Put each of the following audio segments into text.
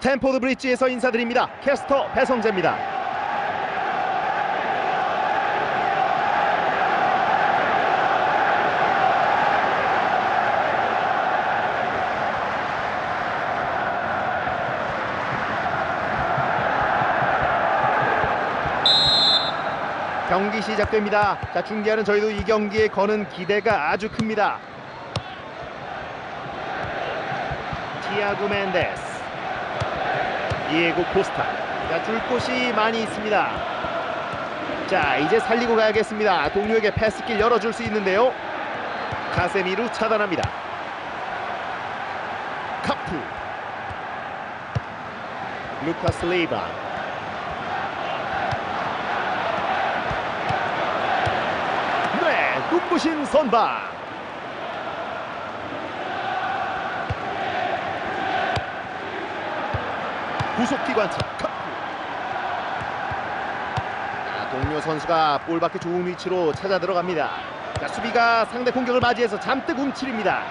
스탠포드 브릿지에서 인사드립니다. 캐스터 배성재입니다. 경기 시작됩니다. 자, 중계하는 저희도 이 경기에 거는 기대가 아주 큽니다. 티아구 멘데스, 디에고 코스타. 자, 줄 곳이 많이 있습니다. 자, 이제 살리고 가야겠습니다. 동료에게 패스길 열어줄 수 있는데요. 카세미루 차단합니다. 카프. 루카스 레이바. 네, 눈부신 선방. 구속 기관차 카프. 자, 동료 선수가 볼 밖에 좋은 위치로 찾아 들어갑니다. 자, 수비가 상대 공격을 맞이해서 잔뜩 움츠립니다.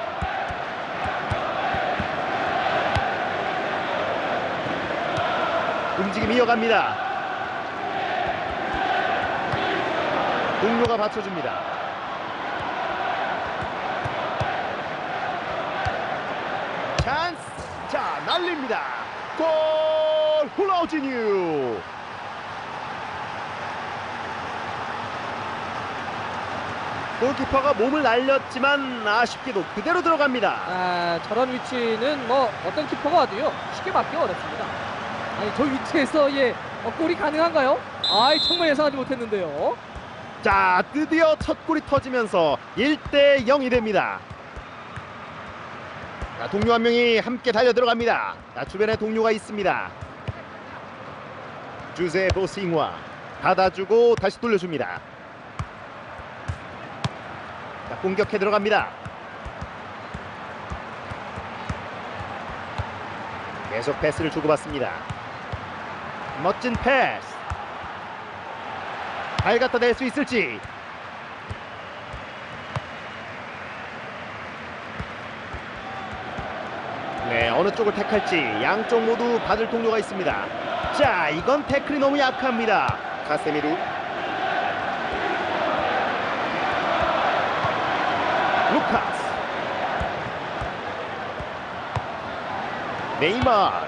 움직임 이어갑니다. 동료가 받쳐줍니다. 찬스! 자, 날립니다. 골! 훌라우지뉴! 골키퍼가 몸을 날렸지만 아쉽게도 그대로 들어갑니다. 아, 저런 위치는 뭐 어떤 키퍼가 와도요 쉽게 막기 어렵습니다. 아니 저 위치에서 예 어, 골이 가능한가요? 아이 정말 예상하지 못했는데요. 자, 드디어 첫 골이 터지면서 1대 0이 됩니다. 자, 동료 한 명이 함께 달려 들어갑니다. 자, 주변에 동료가 있습니다. 주세 보싱와 받아주고 다시 돌려줍니다. 자, 공격해 들어갑니다. 계속 패스를 주고받습니다. 멋진 패스. 잘 갖다 댈수 있을지. 네, 어느 쪽을 택할지 양쪽 모두 받을 동료가 있습니다. 자, 이건 태클이 너무 약합니다. 카세미루. 루카스. 네이마르.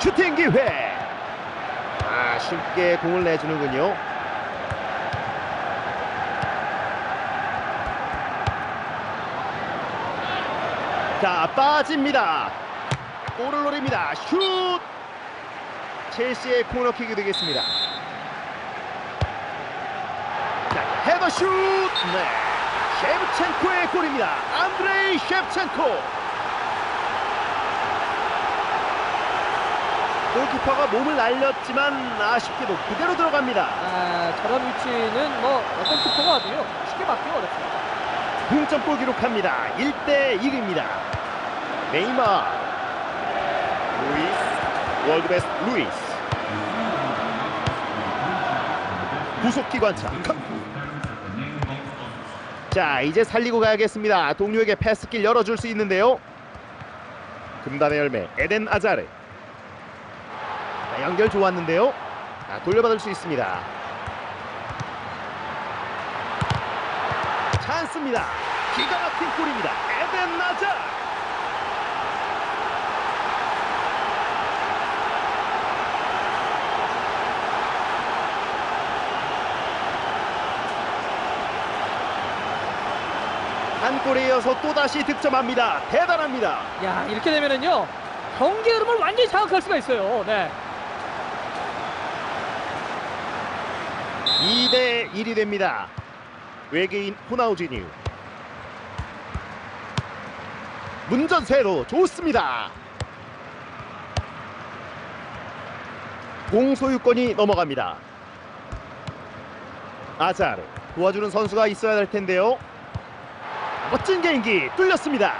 슈팅 기회. 아, 쉽게 공을 내주는군요. 자, 빠집니다. 골을 노립니다. 슛! 첼시의 코너킥이 되겠습니다. 자, 헤더 슛! 네. 셰프첸코의 골입니다. 안드레이 셰프첸코. 골키퍼가 몸을 날렸지만 아쉽게도 그대로 들어갑니다. 아, 저런 위치는 뭐 어떤 키퍼가 와도요 쉽게 막기 어렵습니다. 동점골 기록합니다. 1대 1입니다. 네이마 루이스 월드베스트 루이스 구속기관차 자 이제 살리고 가야겠습니다. 동료에게 패스길 열어줄 수 있는데요. 금단의 열매 에덴 아자르 자, 연결 좋았는데요. 자, 돌려받을 수 있습니다. 찬스입니다. 기가 막힌 골입니다. 에덴 나자. 한 골에 이어서 또다시 득점합니다. 대단합니다. 야 이렇게 되면은요 경기 흐름을 완전히 장악할 수가 있어요. 네. 2대 1이 됩니다. 외계인 호나우지뉴. 문전세로 좋습니다. 공 소유권이 넘어갑니다. 아자르 도와주는 선수가 있어야 될 텐데요. 멋진 개인기 뚫렸습니다.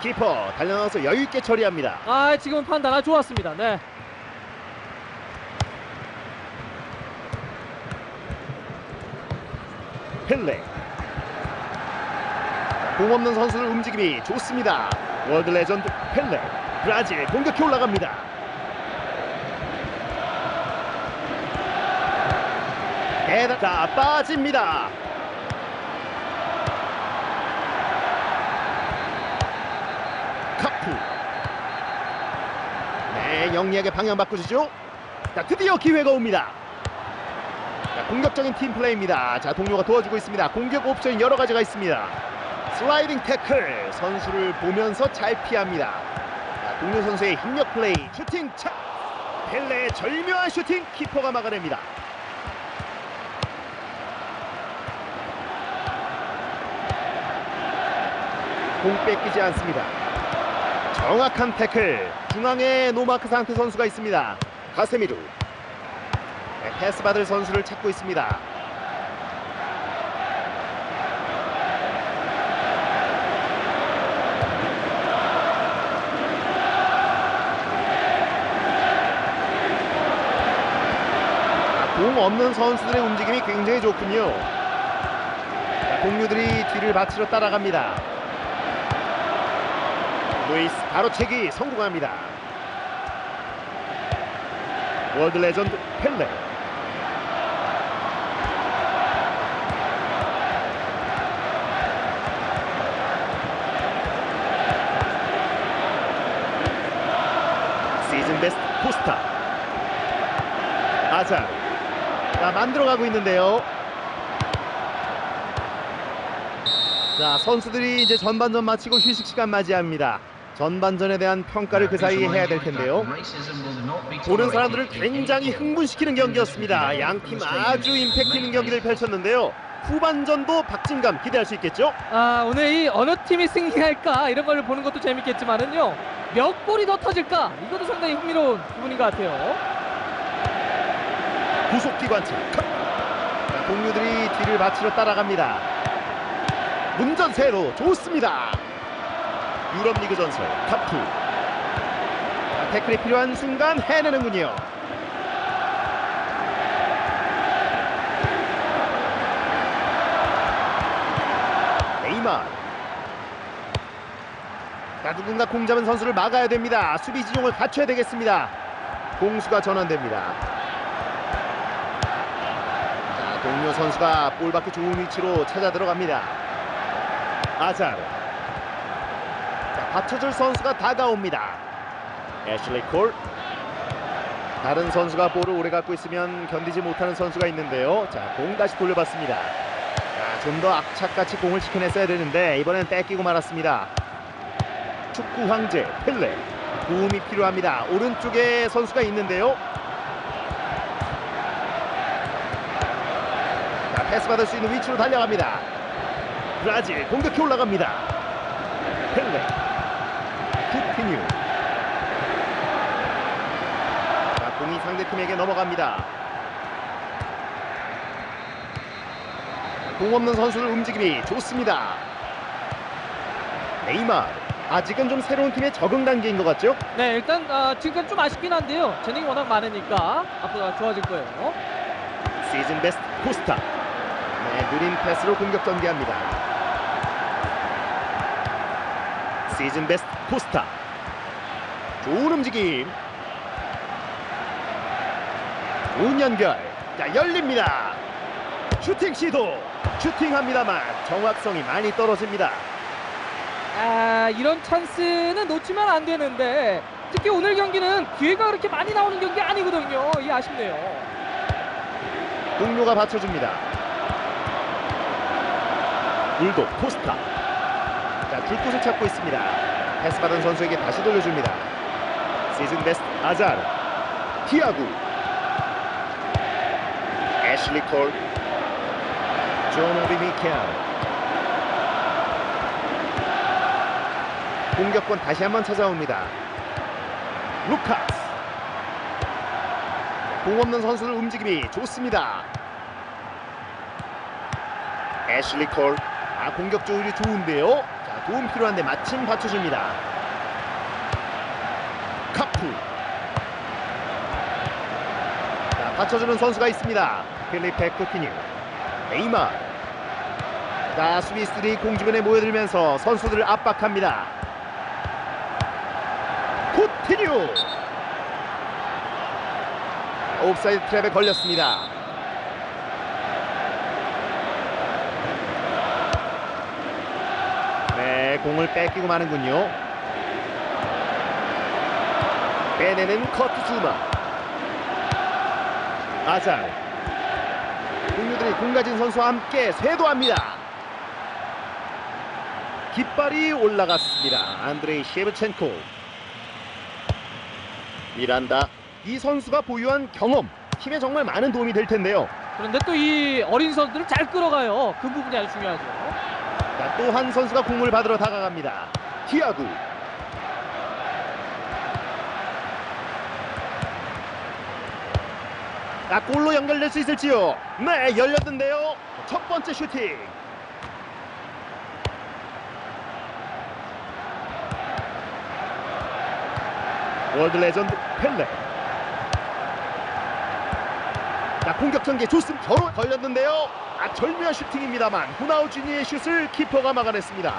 키퍼 달려나와서 여유 있게 처리합니다. 아 지금 판단 아주 좋았습니다. 네. 펠레 공 없는 선수들 움직임이 좋습니다 월드 레전드 펠레 브라질 공격해 올라갑니다. 자 빠집니다. 카푸. 네, 영리하게 방향 바꾸시죠. 자, 드디어 기회가 옵니다. 자, 공격적인 팀 플레이입니다. 자, 동료가 도와주고 있습니다. 공격 옵션 여러 가지가 있습니다. 슬라이딩 태클 선수를 보면서 잘 피합니다. 자, 동료 선수의 힘력 플레이, 슈팅 차. 펠레의 절묘한 슈팅 키퍼가 막아냅니다. 공 뺏기지 않습니다. 정확한 태클. 중앙에 노마크 상태 선수가 있습니다. 가세미루. 네, 패스 받을 선수를 찾고 있습니다. 아, 공 없는 선수들의 움직임이 굉장히 좋군요. 자, 동료들이 뒤를 받치러 따라갑니다. 루이스 바로채기 성공합니다. 월드 레전드 펠레. 시즌 베스트 포스타. 아자. 자, 만들어가고 있는데요. 자, 선수들이 이제 전반전 마치고 휴식 시간 맞이합니다. 전반전에 대한 평가를 그 사이에 해야 될 텐데요. 보는 사람들을 굉장히 흥분시키는 경기였습니다. 양팀 아주 임팩트 있는 경기를 펼쳤는데요. 후반전도 박진감 기대할 수 있겠죠? 아 오늘 이 어느 팀이 승리할까 이런 걸 보는 것도 재밌겠지만은요 몇 골이 더 터질까 이것도 상당히 흥미로운 부분인 것 같아요. 구속기관차 동료들이 뒤를 받치러 따라갑니다. 문전세로 좋습니다. 유럽 리그 전설 카푸. 자, 태클이 필요한 순간 해내는군요. 네이마. 자, 누군가 공 잡은 선수를 막아야 됩니다. 수비 진용을 갖춰야 되겠습니다. 공수가 전환됩니다. 자, 동료 선수가 볼 밖에 좋은 위치로 찾아 들어갑니다. 아자르. 자, 받쳐줄 선수가 다가옵니다. 애슐리 콜. 다른 선수가 볼을 오래 갖고 있으면 견디지 못하는 선수가 있는데요. 자, 공 다시 돌려봤습니다. 좀 더 악착같이 공을 지켜냈어야 되는데 이번엔 뺏기고 말았습니다. 축구 황제 펠레 도움이 필요합니다. 오른쪽에 선수가 있는데요. 자, 패스 받을 수 있는 위치로 달려갑니다. 브라질 공격해 올라갑니다. 펠레 쿠티뉴 자, 공이 상대팀에게 넘어갑니다. 공 없는 선수를 움직임이 좋습니다. 네이마 아직은 좀 새로운 팀의 적응 단계인 것 같죠? 네 일단 아, 지금까지 좀 아쉽긴 한데요 재능이 워낙 많으니까 앞으로 좋아질 거예요. 시즌 베스트 코스타 네, 느린 패스로 공격 전개합니다. 시즌 베스트 코스타 좋은 움직임. 좋은 연결. 자 열립니다. 슈팅 시도. 슈팅합니다만 정확성이 많이 떨어집니다. 아 이런 찬스는 놓치면 안 되는데 특히 오늘 경기는 기회가 그렇게 많이 나오는 경기 아니거든요. 이 아쉽네요. 동료가 받쳐줍니다. 울도 코스타. 자 줄곳을 찾고 있습니다. 패스 받은 선수에게 다시 돌려줍니다 시즌 베스트 아자르 티아구 애슐리 콜존 오비 미켈 공격권 다시 한번 찾아옵니다. 루카스. 공 없는 선수들 움직임이 좋습니다. 애슐리 콜. 아, 공격 조율이 좋은데요? 자 도움 필요한데 마침 받쳐줍니다 카프 자 받쳐주는 선수가 있습니다. 필리페 쿠티뉴 네이마. 자 수비수들이 공 주변에 모여들면서 선수들을 압박합니다. 쿠티뉴. 옵사이드 트랩에 걸렸습니다. 네, 공을 뺏기고 마는군요. 빼내는 커트 주마. 아잘. 동료들이 공 가진 선수와 함께 쇄도합니다. 깃발이 올라갔습니다. 안드레이 셰브첸코. 미란다. 이 선수가 보유한 경험, 팀에 정말 많은 도움이 될 텐데요. 그런데 또 이 어린 선수들을 잘 끌어가요. 그 부분이 아주 중요하죠. 또한 선수가 공을 받으러 다가갑니다. 티아구. 아, 골로 연결될 수 있을지요? 네, 열렸는데요. 첫 번째 슈팅. 월드 레전드 펠레. 자, 공격 전개 좋습니다. 바로 걸렸는데요. 아, 절묘한 슈팅입니다만 후나우지니의 슛을 키퍼가 막아냈습니다.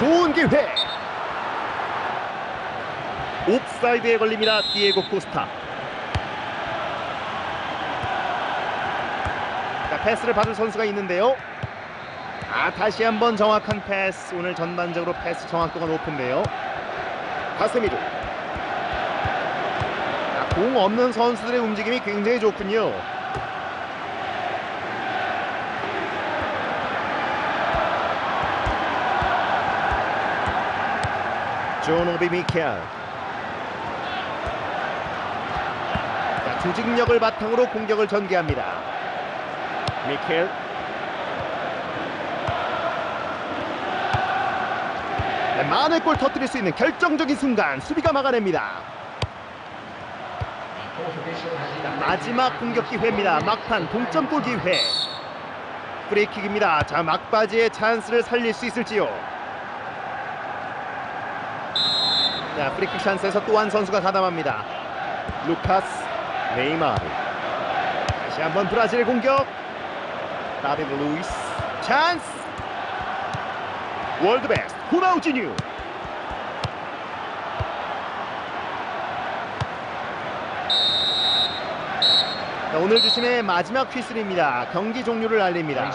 좋은 기회. 옵사이드에 걸립니다. 디에고 코스타. 자, 패스를 받을 선수가 있는데요. 아, 다시 한번 정확한 패스. 오늘 전반적으로 패스 정확도가 높은데요. 가세미르. 아, 공 없는 선수들의 움직임이 굉장히 좋군요. 존 오비 미켈. 조직력을 바탕으로 공격을 전개합니다. 미켈. 네, 만회 골 터뜨릴 수 있는 결정적인 순간 수비가 막아냅니다. 마지막 공격 기회입니다. 막판 동점골 기회. 프리킥입니다. 자 막바지의 찬스를 살릴 수 있을지요. 자 프리킥 찬스에서 또 한 선수가 가담합니다. 루카스 네이마르. 다시 한번 브라질 공격. 다비드 루이스 찬스. 월드 베스트 후나우지뉴. 자, 오늘 주심의 마지막 휘슬입니다. 경기 종료를 알립니다.